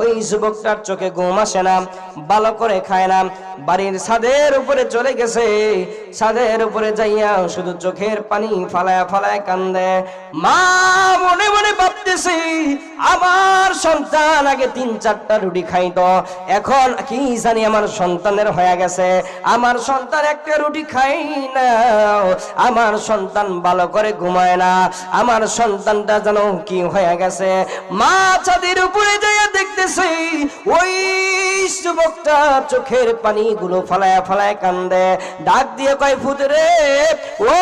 ওই যুবকটার চোখে ঘুম আসে না, ভালো করে খায় না, বাড়ির ছাদের উপরে চলে গেছে। ছাদের উপরে যাইয়া শুধু চোখের পানি ফালায় ফালায় কান্দে। মা, মনে মনে ভাবতেছি, আমার সন্তান আগে তিন চারটা রুটি খাইতো। এখন কি জানি আমার সন্তানের হয়ে গেছে। আমার সন্তান একটা রুটি খাই না। আমার সন্তান ভালো করে ঘুমায় না। আমার সন্তানটা যেন কি হয়ে গেছে। মা ছাদের উপরে যাইয়া দেখতেছি, ওই যুবকটা চোখের পানি গুলো ফালায় ফালায় কান্দে। ডাক দিয়ে কয় ফুট রে, ও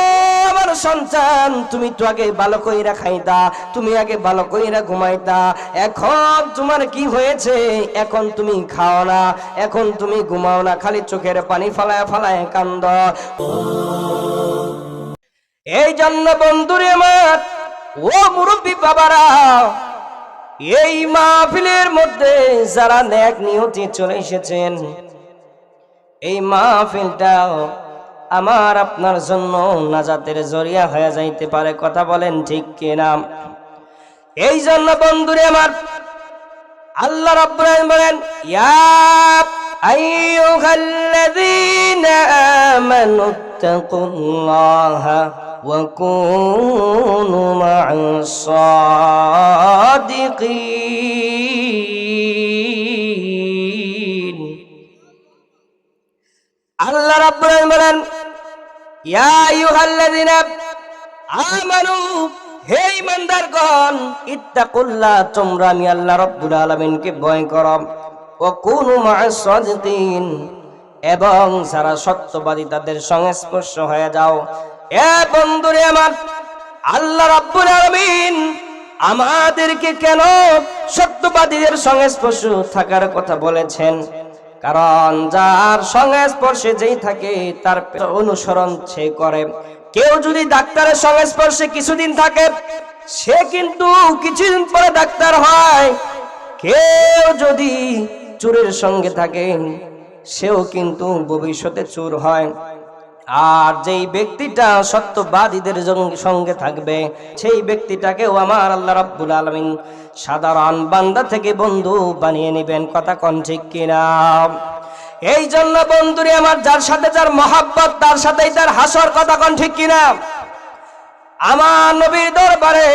আমার সন্তান, তুমি তো আগে ভালো কইরা খাইতা, তুমি আগে ভালো কইরা ঘুমাইতা। এখন তোমার কি হয়েছে? এখন তুমি খাও না, এখন তুমি ঘুমাও না, খালি চোখের পানি ফালায় ফালায় কান্দ। এই জন্য বন্ধুরে আমার, ও মুরব্বী বাবারা, এই মাহফিলের মধ্যে যারা ন্যাক নিয়তি চলে এসেছেন, এই মাহফিলটা আমার আপনার জন্য নাজাতের জরিয়া হয়ে যাইতে পারে, কথা বলেন ঠিক কিনা? এই জন্য বন্ধুরে আমার, আল্লাহ রাব্বুল বলেন, ইয়া কুনু আল্লাহ রাব্বুল বলেন আমানু আল্লাহ ভয় ও এবং যারা সত্যবাদী, তাদের সংস্পর্শ হয়ে যাও। এ বন্ধুরে আমার, আল্লাহ রাব্বুল আলামিন আমাদেরকে কেন সত্যবাদীদের সংস্পর্শ থাকার কথা বলেছেন? কারণ যার সংস্পর্শে যেই থাকে, তার অনুসরণ সে করে। কেউ যদি ডাক্তারের সংস্পর্শে কিছুদিন থাকে, সে কিন্তু কিছুদিন পরে ডাক্তার হয়। কেউ যদি চোরের সঙ্গে থাকে, সেও কিন্তু ভবিষ্যতে চোর হয়। আর যেই ব্যক্তিটা সত্যবাদীদের সঙ্গে থাকবে, সেই ব্যক্তিটাকেও আমার আল্লাহ রাব্বুল আলামিন সাধারণ বান্দা থেকে বন্ধু বানিয়ে নেবেন। কথা কোন ঠিক কিনা? এই জন্য বন্ধুরে আমার যার সাথে যার মহাব্বত, তার সাথেই তার হাসর, কথা কোন ঠিক কিনা? আমার নবীর দরবারে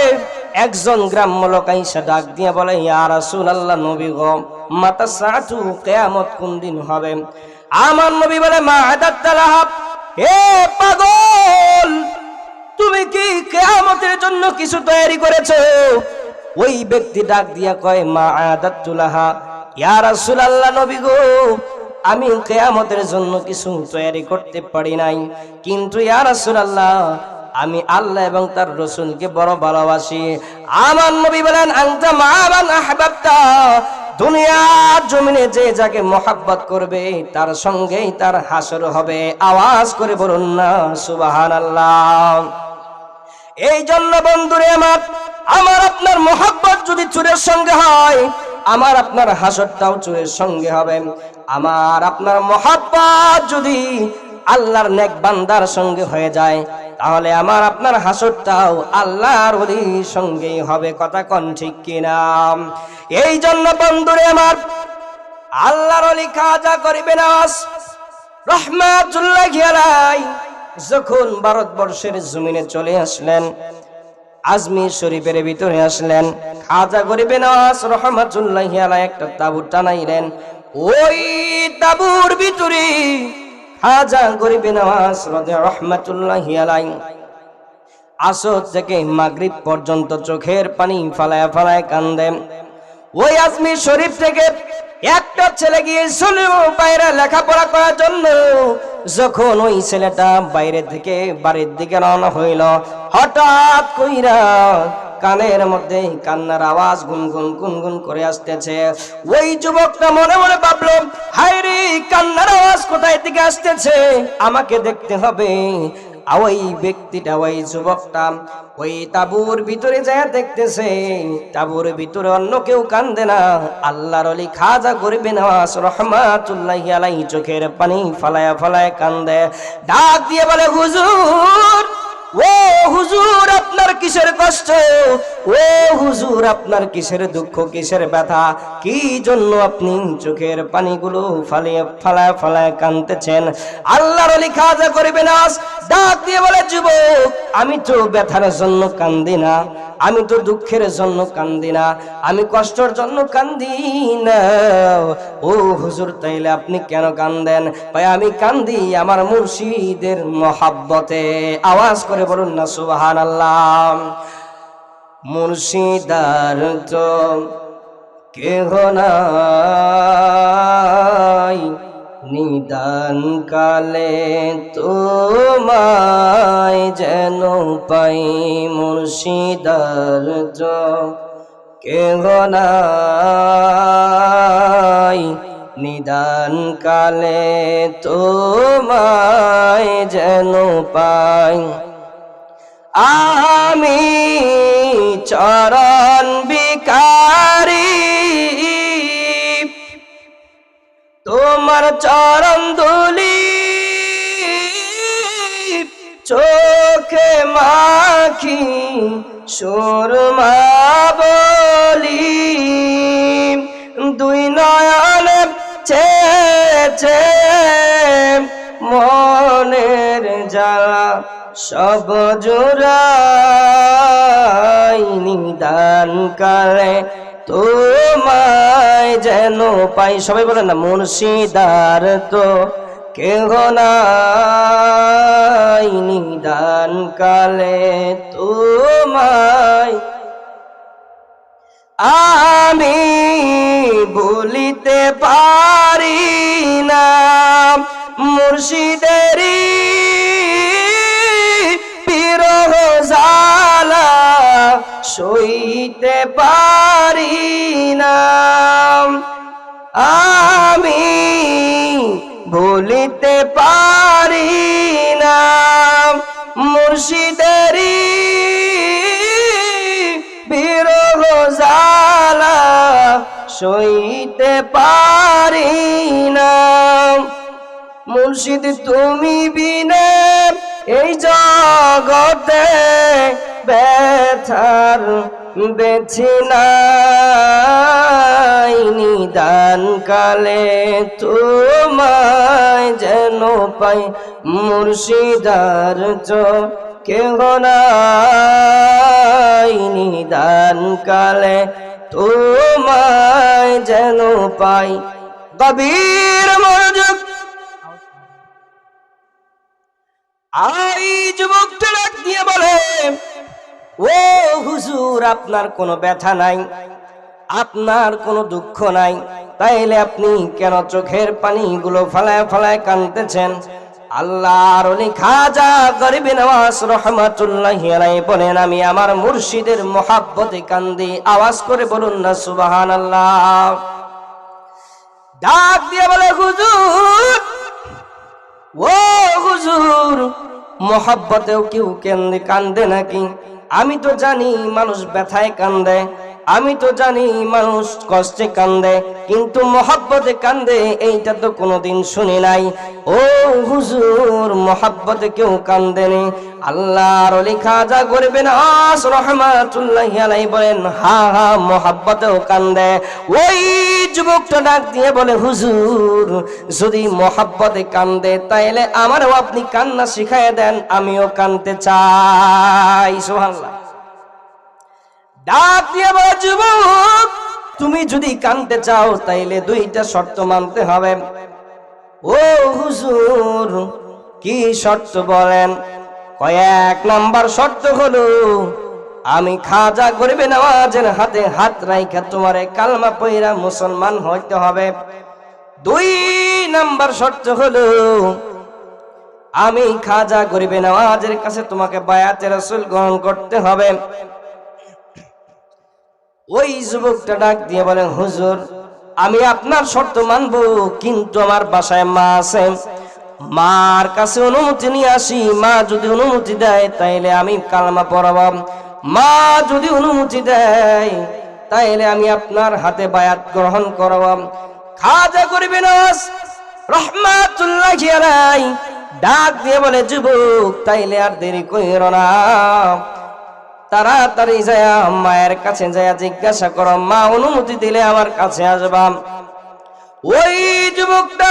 একজন গ্রাম্য লোক আইসা ডাক দিয়ে বলে, ইয়া রাসূলুল্লাহ নবী গো মাতা সাতু কিয়ামত কোন দিন হবে? আমার নবী বলে, মা আদাত্তালাহাব হে পাগল, তুমি কি কিয়ামতের জন্য কিছু তৈরি করেছ? ওই ব্যক্তি ডাক দিয়া কয়, মা আদাতুলাহা ইয়া রাসূলুল্লাহ নবী গো, আমি কেয়ামতের জন্য কিছু তৈরি করতে পারি নাই। কিন্তু ইয়া রাসূলুল্লাহ, আমি আল্লাহ এবং তার রসুলকে বড় ভালোবাসি। আমার নবী বলেন, আনতা মামান আহবাবতা। দুনিয়ার জমিনে যে যাকে মোহাব্বত করবে, তার সঙ্গেই তার হাসর হবে। আওয়াজ করে বলুন না, সুবহানাল্লাহ। এই জন্য বন্ধুরে আমার আমার আপনার মোহাব্বত যদি চুরের সঙ্গে হয়, আমার আপনার হাসরটাও চুরের সঙ্গে হবে। আমার আপনার মোহাব্বত যদি আল্লাহর নেক বান্দার সঙ্গে হয়ে যায়। তাহলে আমার আপনার হাসরটাও আল্লাহর অলির সঙ্গেই হবে, কথা কন ঠিক কিনা? এই জন্য বন্ধুরে আমার, আল্লাহর অলি খাজা করিবে না রহমাতুল্লাহ আলাই যখন ভারতবর্ষের জমিনে চলে আসলেন, আজমির শরীফের ভিতরে আসলেন, খাজা গরিবে নওয়াজ রহমাতুল্লাহ একটা তাবু টানাইলেন। ওই তাবুর ভিতরে খাজা গরিবে রদে রহমাতুল্লাহ আলাই আসর থেকে মাগরিব পর্যন্ত চোখের পানি ফালায় ফালায় কান্দেন ওই আজমির শরীফ থেকে একটা ছেলে গিয়েছিল বাইরে লেখাপড়া করার জন্য। যখন ওই ছেলেটা বাইরে থেকে বাড়ির দিকে রওনা হইল, হঠাৎ কইরা কানের মধ্যে কান্নার আওয়াজ গুনগুন গুনগুন করে আসতেছে। ওই যুবকটা মনে মনে ভাবলো, হায় রে, কান্নার আওয়াজ কোথায় থেকে আসতেছে? আমাকে দেখতে হবে। ওই ব্যক্তিটা, ওই যুবকটা, ওই তাবুর ভিতরে যায় দেখতেছে। তাবুর ভিতরে অন্য কেউ কান্দে না। আল্লাহর অলি খাজা করবে না রহমাতুল্লাহ আলাই চোখের পানি ফালায়া ফালায় কান্দে। ডাক দিয়ে বলে, হুজুর ও হুজুর আপনার কিসের কষ্ট? ও হুজুর, আপনার কিসের দুঃখ, কিসের ব্যথা? কি জন্য আপনি চোখের পানিগুলো ফালিয়ে, ফালায় ফালায় কানতেছেন? আল্লাহর অলি খাজা করবে না ডাক দিয়ে বলে, যুবক, আমি তো ব্যথার জন্য কান্দি না, আমি তো দুঃখের জন্য কান্দি না, আমি কষ্টের জন্য কান্দি না। ও হুজুর, তাইলে আপনি কেন কান্দেন? ভাই, আমি কান্দি আমার মুর্শিদের মহাব্বতে। আওয়াজ করে বলুন না সুবাহান আল্লাহ মুর্শিদার তো কেহ নাই। নিদান কালে তোমায় যেন পাই মুর্শিদার তো কেহ নাই। নিদান কালে তোমায় যেন পাই আমি চরণ বিকারি তোমার চরণ ধুলি চোখে মাখি সুরমা বলি। দুই নয়ন চেয়েছে মনের সব জোড়াই নিদান কালে তোমায় যেন পাই। সবাই বলেন না, মুর্শিদার তো কেহ নাই নিদান কালে তোমায়। আমি ভুলিতে পারি না মুর্শিদেরি বিরহ জালা সইতে পারি না। আমি ভুলিতে পারি না। মুর্শিদেরি বিরহ জালা সইতে পারি না। মুর্শিদ তুমি বিনে এই জগতে ব্যথার বেছি নাই নিদান কালে তোমায় যেন পাই মুর্শিদার কেহ নাই নিদান কালে তোমায় যেন পাই। কবির মনোযোগ আই যুবকটা ডাক দিয়ে বলে, ও হুজুর, আপনার কোনো ব্যথা নাই? আপনার কোনো দুঃখ নাই? তাইলে আপনি কেন চোখের পানিগুলো ফালায় ফালায় কানতেছেন? আল্লাহর অলি খাজা গরিবে নওয়াজ রহমাতুল্লাহ বলেন, আমি আমার মুর্শিদের মোহাব্বতে কান্দি আওয়াজ করে বলুন না সুবাহান আল্লাহ ডাক দিয়ে বলে, হুজুর, ও হুজুর মোহাব্বতেও কেউ কেন্দে কান্দে নাকি? আমি তো জানি মানুষ ব্যথায় কান্দে। আমি তো জানি মানুষ কষ্টে কান্দে, কিন্তু মহাব্বতে কান্দে, এইটা তো কোনোদিন শুনি নাই। ও হুজুর, মহাব্বতে কেউ কান্দেনি আল্লাহর অলি খাজা করবেন আস রহমাতুল্লাহ আলাই বলেন, হা হা, মহাব্বতেও কান্দে। ওই যুবকটা ডাক দিয়ে বলে, হুজুর, যদি মহাব্বতে কান্দে, তাইলে আমারও আপনি কান্না শিখাই দেন, আমিও কানতে চাই, সুবহানাল্লাহ। তুমি যদি কানতে চাও, তাইলে দুইটা শর্ত মানতে হবে। ও হুজুর, কি শর্ত বলেন? কয়েক নাম্বার শর্ত হলো, আমি খাজা করবে নামাজের হাতে হাত রাইখা তোমারে কালমা পইরা মুসলমান হইতে হবে। দুই নাম্বার শর্ত হলো, আমি খাজা গরিবে নওয়াজের কাছে তোমাকে বায়াতে রসুল গ্রহণ করতে হবে। ওই যুবকটা ডাক দিয়ে বলে, হুজুর, আমি আপনার শর্ত মানব, কিন্তু আমার বাসায় মা আছে। মার কাছে অনুমতি নিয়ে আসি, মা যদি অনুমতি দেয়, তাইলে আমি কালমা পড়াব। মা যদি অনুমতি দেয়, তাইলে আমি আপনার হাতে বায়াত গ্রহণ করব। খাজা করিবে নাস রহমাতুল্লাহ ডাক দিয়ে বলে, যুবক, তাইলে আর দেরি কইর না। তাড়াতাড়ি যায় মায়ের কাছে যায় জিজ্ঞাসা করো, মা, অনুমতি দিলে আমার কাছে আসবাম ওই যুবকটা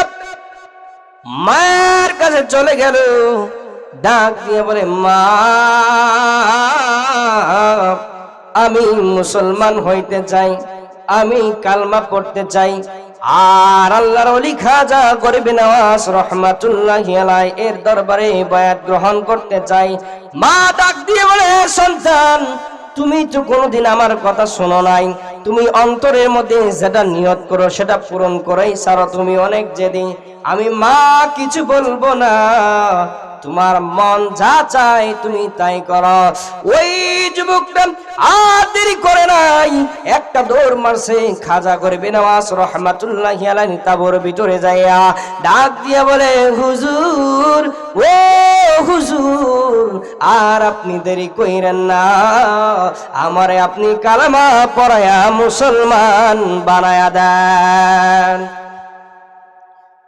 মায়ের কাছে চলে গেল, ডাক দিয়ে বলে, মা, আমি মুসলমান হইতে চাই, আমি কালমা পড়তে চাই আর আল্লাহর অলি খাজা গরিব নওয়াজ রহমাতুল্লাহ আলাই এর দরবারে বায়াত গ্রহণ করতে চাই। মা ডাক দিয়ে বলে, সন্তান, তুমি তো কোনোদিন আমার কথা শোনো নাই। তুমি অন্তরের মধ্যে যেটা নিয়ত করো, সেটা পূরণ করেই সারো তুমি অনেক যেদিন আমি মা, কিছু বলব না। তোমার মন যা চাই তুমি তাই করো। ওই যুবকটা আর করে নাই। একটা দৌড় মারছে, খাজা করে বেনাওয়াজ রহমাতুল্লাহ আলাইহি তাবর ভিতরে যাইয়া ডাক দিয়া বলে, হুজুর, ও হুজুর, আর আপনি দেরি কইরেন না। আমারে আপনি কালামা পড়ায়া মুসলমান বানায়া দেন।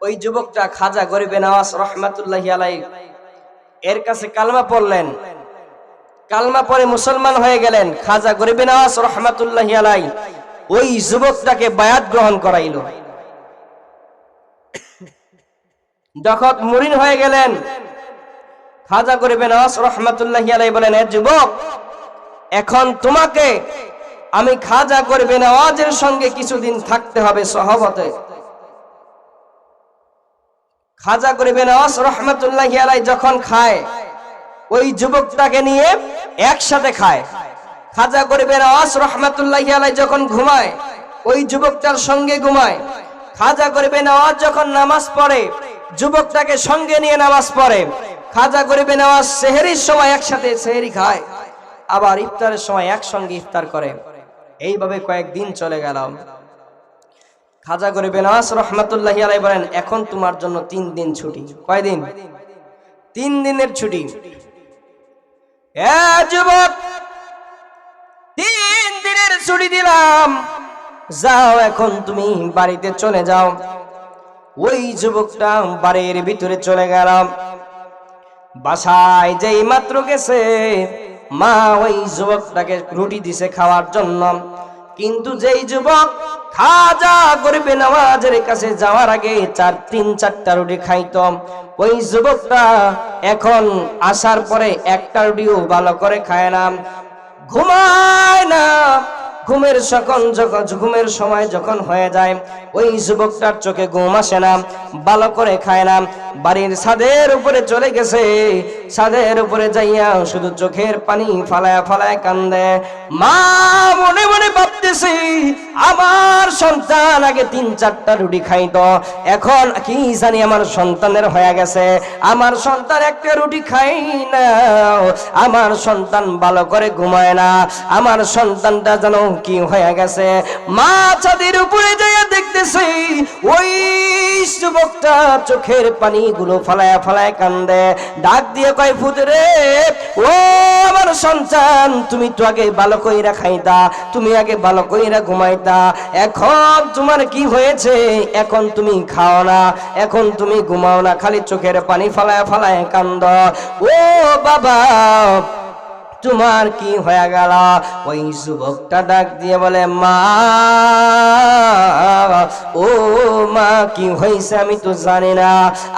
ওই যুবকটা খাজা গরিবে নওয়াজ রহমাতুল্লাহ আলাই এর কাছে কালমা পড়লেন। কালমা পরে মুসলমান হয়ে গেলেন। খাজা গরিবে নওয়াজ রহমাতুল্লাহ আলাই ওই যুবকটাকে বায়াত গ্রহণ করাইল। যখন মুরিন হয়ে গেলেন, খাজা গরিবে নওয়াজ রহমাতুল্লাহ আলাই বলেন, এ যুবক, এখন তোমাকে আমি খাজা করবে নওয়াজের সঙ্গে কিছুদিন থাকতে হবে সহবতে। খাজা করবে নওয়াজ রহমতুল্লাহ আলাই যখন খায়, ওই যুবকটাকে নিয়ে একসাথে খায়। খাজা করবে নওয়াজ রহমতুল্লাহ আলাই যখন ঘুমায়, ওই যুবকটার সঙ্গে ঘুমায়। খাজা করবে নওয়াজ যখন নামাজ পড়ে, যুবকটাকে সঙ্গে নিয়ে নামাজ পড়ে। খাজা করবে নওয়াজ সেহেরির সময় একসাথে সেহেরি খায়, আবার ইফতারের সময় একসঙ্গে ইফতার করে। এইভাবে কয়েকদিন চলে গেল খাজা বেনাস রহমতুল্লাহ আলাই বলেন, এখন তোমার জন্য তিন দিন ছুটি। কয়দিন? তিন দিনের ছুটি। তিন দিনের ছুটি দিলাম। যাও এখন তুমি বাড়িতে চলে যাও। ওই যুবকটা বাড়ির ভিতরে চলে গেলাম বাসায় যেই মাত্র গেছে, মা ওই যুবকটাকে রুটি দিছে খাওয়ার জন্য। কিন্তু যেই যুবক খাজা করবে নামাজের কাছে যাওয়ার আগে চার, তিন, চারটা রুটি খাইতম। ওই যুবকটা এখন আসার পরে একটা রুটিও ভালো করে খায় না। ঘুমায় না। ঘুমের সকল ঘুমের সময় যখন হয়ে যায়, ওই যুবকটার চোখে ঘুম আসে না, ভালো করে খায় না। বাড়ির ছাদের উপরে চলে গেছে, ছাদের উপরে যাইয়া শুধু চোখের পানি ফালায় ফালায় কান্দে। মা, মনে মনে ভাবতেছি, আমার সন্তান আগে তিন চারটা রুটি খাইতো, এখন কি জানি আমার সন্তানের হয়ে গেছে। আমার সন্তান একটা রুটি খাই না, আমার সন্তান ভালো করে ঘুমায় না, আমার সন্তানটা যেন কি হয়ে গেছে। মা ছাদের উপরে যাইয়া দেখতেছি, ওই যুবকটা চোখের পানি গুলো ফালায় ফালায় কান্দে। ডাক দিয়ে কয় ফুতরে ও আমার সন্তান, তুমি তো আগে ভালো কইরা খাইতা, তুমি আগে ভালো কইরা ঘুমাইতা। এখন তোমার কি হয়েছে? এখন তুমি খাও না, এখন তুমি ঘুমাও না, খালি চোখের পানি ফালায় ফালায় কান্দ। ও বাবা তোমার কি হয়ে গেল? ওই যুবকটা ডাক দিয়ে বলে, মা, ও মা, কি হয়েছে আমি তো জানি না।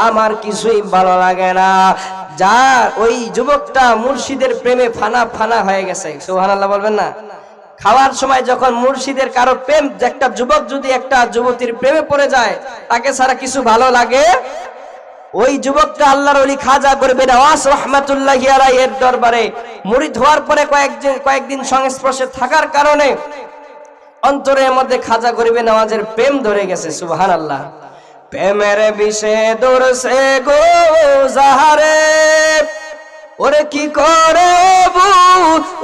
আমার কিছুই ভালো লাগে না। যার ওই যুবকটা মুর্শিদের প্রেমে ফানা ফানা হয়ে গেছে। সুবহানাল্লাহ বলবেন না? খাওয়ার সময় যখন মুর্শিদের কারও প্রেম, একটা যুবক যদি একটা যুবতীর প্রেমে পড়ে যায়, তাকে ছাড়া কিছু ভালো লাগে? ওই যুবকটা আল্লাহর ওলি খাজা করবে নওয়াজ রহমাতুল্লাহ এর দরবারে। মুরিদ হওয়ার পরে কয়েকদিন কয়েকদিন সংস্পর্শে থাকার কারণে অন্তরের মধ্যে খাজা করিবে নামাজের প্রেম ধরে গেছে সুবহান আল্লাহ প্রেমের বিষে দৌড়ছে গো জাহারে ওরে কি করে বু?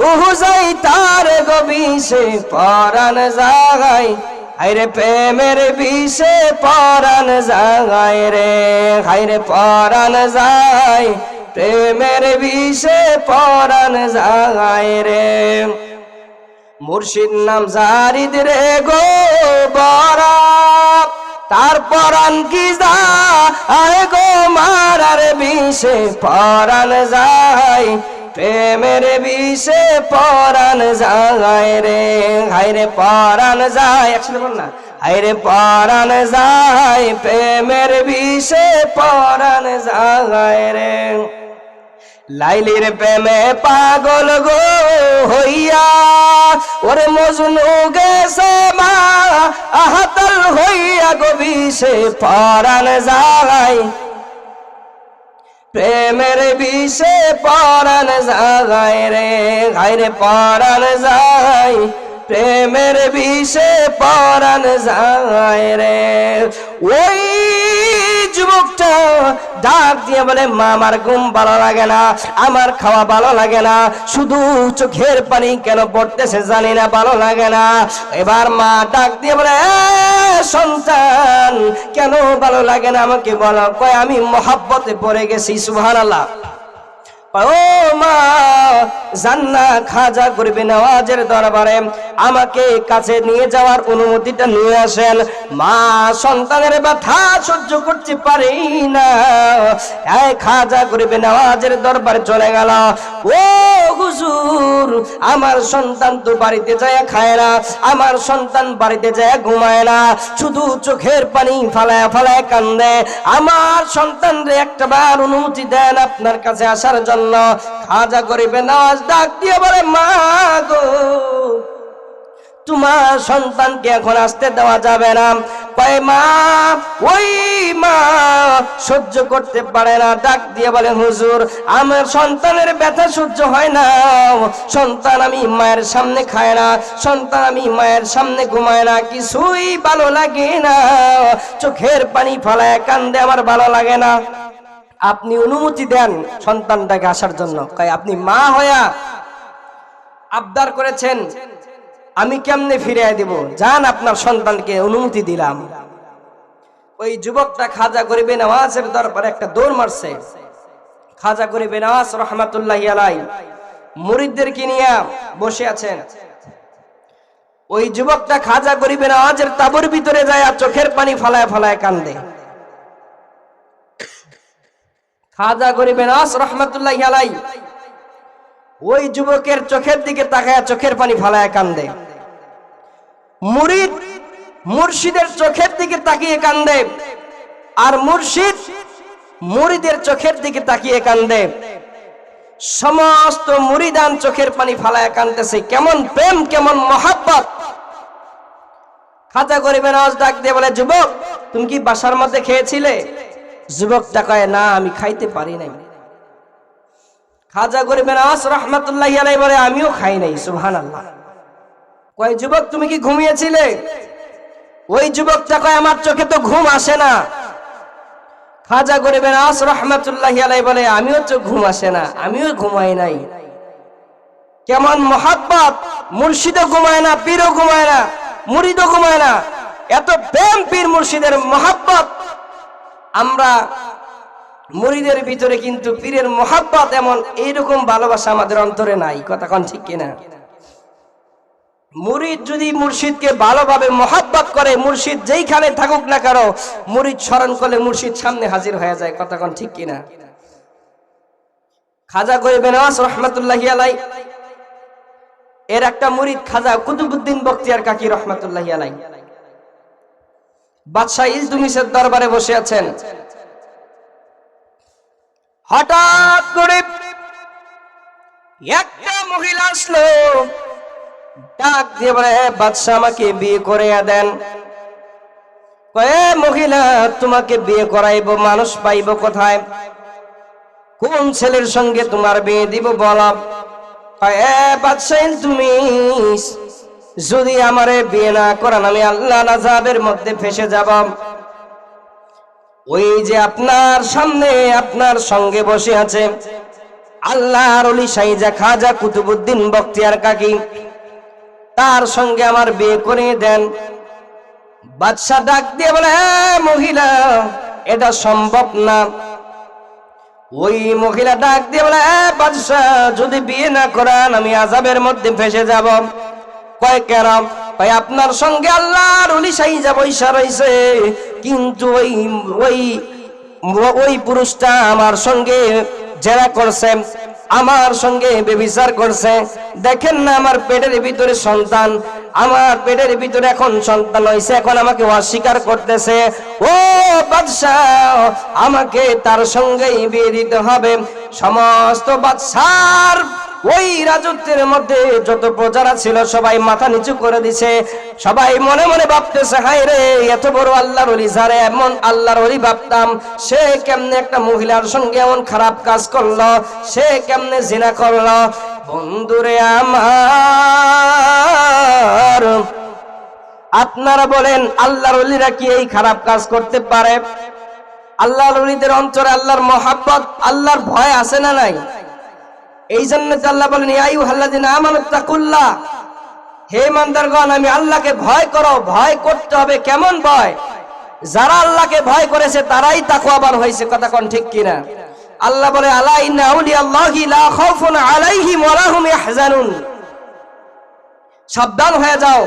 উহু যাই তার গো বিষে, পরাণ জাগাই। হাইরে প্রেমের বিষে পরাণ জাগায় রে, হাইরে পরাণ যায়। প্রেমের বিষে পরাণ জাগায় রে। মুর্শিদ নাম জারিদ রে গো বরা তারপর কি যা আরে গো মারার বিষে পরাণ যায়। প্রেমের বিষে পরাণ যায় রে হাইরে পরাণ যায়, একসাথে বল না। হাইরে পরাণ যায়, প্রেমের বিষে পরাণ যায় রে। লাইলির প্রেমে পাগল গো হইয়া, ওরে মজনু গেছে মা, আহাতল হইয়া গো বিষে পরাণ যায়। প্রেমের বিষে পরাণ যায় রে ঘাইরে পরাণ যায়। প্রেমের বিষে পরাণ যায় রে। ওই যুবকটা ডাক দিয়ে বলে মা আমার ঘুম ভালো লাগে না আমার খাওয়া ভালো লাগে না শুধু চোখের পানি কেন পড়তেছে জানি না ভালো লাগে না। এবার মা ডাক দিয়ে বলে "এ, সন্তান কেন ভালো লাগে না আমাকে বলো? কয় আমি মহাব্বতে পড়ে গেছি সুবহানাল্লাহ। দরবারে। সন্তানের চলে গেল। ও হুজুর, আমার সন্তান তো বাড়িতে যায় খায় না। আমার সন্তান বাড়িতে যায় ঘুমায় না। শুধু চোখের পানি ফালায় ফালায় কান্দে। আমার সন্তান রে একটা বার অনুমতি দেন আপনার কাছে আসার জন্য। খাজা করিবে নামাজ ডাক দিয়ে বলে, মা গো, তোমার সন্তানকে এখন আসতে দেওয়া যাবে না। কয়, মা, ওই মা সহ্য করতে পারে না। ডাক দিয়ে বলে, হুজুর, আমার সন্তানের ব্যথা সহ্য হয় না। সন্তান আমি মায়ের সামনে খায় না। সন্তান আমি মায়ের সামনে ঘুমায় না। কিছুই ভালো লাগে না। চোখের পানি ফালায়, কান্দে আমার ভালো লাগে না। আপনি অনুমতি দেন সন্তানটাকে আসার জন্য। কয়, আপনি মা হয়া আবদার করেছেন, আমি কেমনে ফিরিয়ে দিব? যান, আপনার সন্তানকে অনুমতি দিলাম। ওই যুবকটা খাজা গরিবে নওয়াজের দরবারে একটা দৌড় মারছে। খাজা গরিবে নওয়াজ রহমাতুল্লাহ আলাই মুরিদদেরকে নিয়ে বসে আছেন। ওই যুবকটা খাজা গরিবে নওয়াজের তাবুর ভিতরে যায় চোখের পানি ফালায় ফালায় কান্দে। খাজা গরিবে রহমাতুল্লাহ আলাই ওই যুবকের চোখের দিকে তাকায় চোখের পানি ফালায় কান্দে। মুরিদ মুর্শিদের চোখের দিকে তাকিয়ে কান্দে। আর মুর্শিদ মুরিদের চোখের দিকে তাকিয়ে কান্দে। সমস্ত মুরিদান চোখের পানি ফালায় কান্দতেছে। কেমন প্রেম, কেমন মহাব্বত। খাজা গরিবের আওয়াজ ডাক দিয়ে বলে, যুবক, তুমি কি বাসার মধ্যে খেয়েছিলে? যুবক ডাকায় না, আমি খাইতে পারি নাই। খাজা গরিবের আস রহমতুল্লাহ বলে, আমিও খাই নাই সুহান আল্লাহ কয়, যুবক, তুমি কি ঘুমিয়েছিলে? ওই যুবকটা কয় আমার চোখে তো ঘুম আসে না। খাজা গরিবের আস রহমতুল্লাহ বলে, আমিও চোখ ঘুম আসে না, আমিও ঘুমাই নাই। কেমন মহাব্বত! মুর্শিদও ঘুমায় না, পীরও ঘুমায় না, মুরিদও ঘুমায় না। এত প্রেম পীর মুর্শিদের মহাব্বত! আমরা মুরিদের ভিতরে কিন্তু পীরের মহাব্বত এমন এইরকম ভালোবাসা আমাদের অন্তরে নাই। কথা কোন ঠিক কিনা? মুরিদ যদি মুর্শিদকে ভালোভাবে মহাব্বত করে, মুর্শিদ যেইখানে থাকুক না কারও মুরিদ স্মরণ করলে মুর্শিদ সামনে হাজির হয়ে যায়। কথা কোন ঠিক কিনা? খাজা গরিবে রহমতুল্লাহ আলাই এর একটা মুরিদ খাজা কুতুবুদ্দিন বক্তিয়ার কাকি রহমতুল্লাহ আলাই বাদশাহ ইলতুমিসের দরবারে বসে আছেন। হঠাৎ করে একটা মহিলা আসলো। ডাক দিয়ে বলে বাদশাহ আমাকে বিয়ে করে দেন। মহিলা তোমাকে বিয়ে করাইবো মানুষ পাইবো কোথায়? কোন ছেলের সঙ্গে তোমার বিয়ে দিব বলো? কয়, বাদশাহ তুমি যদি আমারে বিয়ে না করান আমি আল্লাহ আজাবের মধ্যে ফেসে যাব। ওই যে আপনার সামনে আপনার সঙ্গে বসে আছে আল্লাহর অলি খাজা কুতুবুদ্দিন বক্তিয়ার কাকি। তার সঙ্গে আমার বিয়ে করে দেন। বাদশাহ ডাক দিয়ে বলে "হ্যাঁ, মহিলা এটা সম্ভব না। ওই মহিলা ডাক দিয়ে বলে "হ্যাঁ, বাদশাহ যদি বিয়ে না করান আমি আজাবের মধ্যে ফেসে যাব। কয় কেন ভাই আপনার সঙ্গে আল্লাহর অলি সাইজা বৈশা রইছে কিন্তু ওই ওই ওই পুরুষটা আমার সঙ্গে জেরা করছে, আমার সঙ্গে বেবিচার করছে। দেখেন না আমার পেটের ভিতরে সন্তান, আমার পেটের ভিতরে এখন সন্তান হয়েছে, এখন আমাকে অস্বীকার করতেছে। ও বাদশাহ, আমাকে তার সঙ্গেই বিয়ে দিতে হবে। সমস্ত বাদশার ওই রাজত্বের মধ্যে যত প্রজারা ছিল, সবাই মাথা নিচু করে দিছে। সবাই মনে মনে ভাবতেছে হাই রে, এত বড় আল্লাহর অলি যারে এমন আল্লাহর অলি ভাবতাম। সে কেমনে একটা মহিলার সঙ্গে এমন খারাপ কাজ করল, সে কেমনে জিনা করল? বন্ধুরে আমার, আপনারা বলেন, আল্লাহর অলিরা কি এই খারাপ কাজ করতে পারে? আল্লাহর অলিদের অন্তরে আল্লাহর মহাব্বত, আল্লাহর ভয় আছে না নাই? এই জন্য আল্লাহ বলেন আয়ু হাল্লাদিন আমানুত্তাকুল্লাহ হে মান্দারগণ আমি আল্লাহকে ভয় করো, ভয় করতে হবে কেমন ভয়? যারা আল্লাহকে ভয় করেছে, তারাই তাকওয়াবান হয়েছে। কথা কোন ঠিক কিনা? আল্লাহ বলে, আলা ইন্না আউলিয়াল্লাহি লা খাউফুন আলাইহিম ওয়া লাহুম ইয়াহজানুন। সাবধান হয়ে যাও।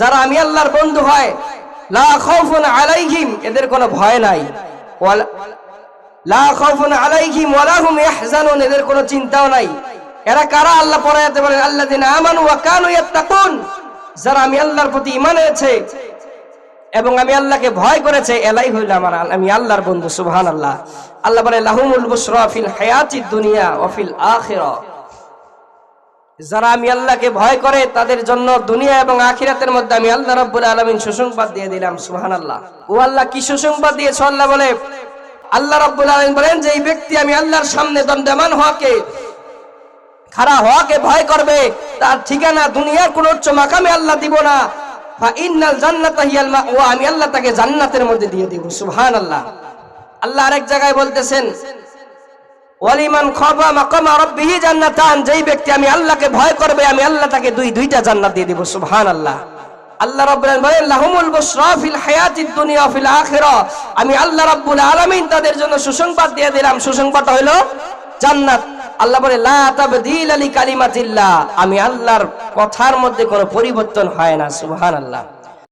যারা আমি আল্লাহর বন্ধু হয়, লা খাউফুন আলাইহিম, এদের কোনো ভয় নাই। লা খাউফুন আলাইহিম ওয়া লাহুম ইয়াহজানুন, এদের কোনো চিন্তাও নাই। এরা কারা? আল্লাহ পড়ায়াতে বলেন, আল্লাযিনা আমানু ওয়া কানু ইয়াত্তাকুন। যারা আমি আল্লাহর প্রতি ঈমান এনেছে এবং আমি আল্লাহকে ভয় করেছে, এলাই হইল আমার আমি আল্লাহর বন্ধু, সুবহানাল্লাহ। আল্লাহ বলে, লাহুমুল বুশরা ফিল হায়াতিদ দুনিয়া ওয়া ফিল আখিরাহ যারা আমি আল্লাহকে ভয় করে, তাদের জন্য দুনিয়া এবং আখিরাতের মধ্যে আমি আল্লাহ রাব্বুল আলামিন সুসংবাদ দিয়ে দিলাম, সুবহানাল্লাহ। ও আল্লাহ, কি সুসংবাদ দিয়েছে? আল্লাহ বলে আল্লাহ রাব্বুল আলামিন বলেন যে এই ব্যক্তি আমি আল্লাহর সামনে দণ্ডায়মান হওয়াকে, খাড়া হওয়াকে ভয় করবে, তার ঠিকানা দুনিয়ার কোন উচ্চ মাকামে আল্লাহ দিব না। ইন্নাল জান্নাতা হিয়াল মাওয়া, আমি আল্লাহ তাকে জান্নাতের মধ্যে দিয়ে দিব, সুবহানাল্লাহ। আল্লাহ আরেক জায়গায় বলতেছেন, ওয়ালিমান খাবা মাকামা রাব্বিহি জান্নাতান, যেই ব্যক্তি আমি আল্লাহকে ভয় করবে, আমি আল্লাহ তাকে দুই, দুইটা জান্নাত দিয়ে দেব, সুবহানাল্লাহ। আল্লাহ রাব্বুল বলেন, লাহুমুল বুশরা ফিল হায়াতিদ দুনিয়া ফিল আখিরা আমি আল্লাহ রাব্বুল আলামিন তাদের জন্য সুসংবাদ দিয়ে দিলাম। সুসংবাদ হলো জান্নাত। আল্লাহ বলে, লা তাবদীল আলি কালিমাতিল্লাহ। আমি আল্লাহর কথার মধ্যে কোনো পরিবর্তন হয় না, সুবহানাল্লাহ।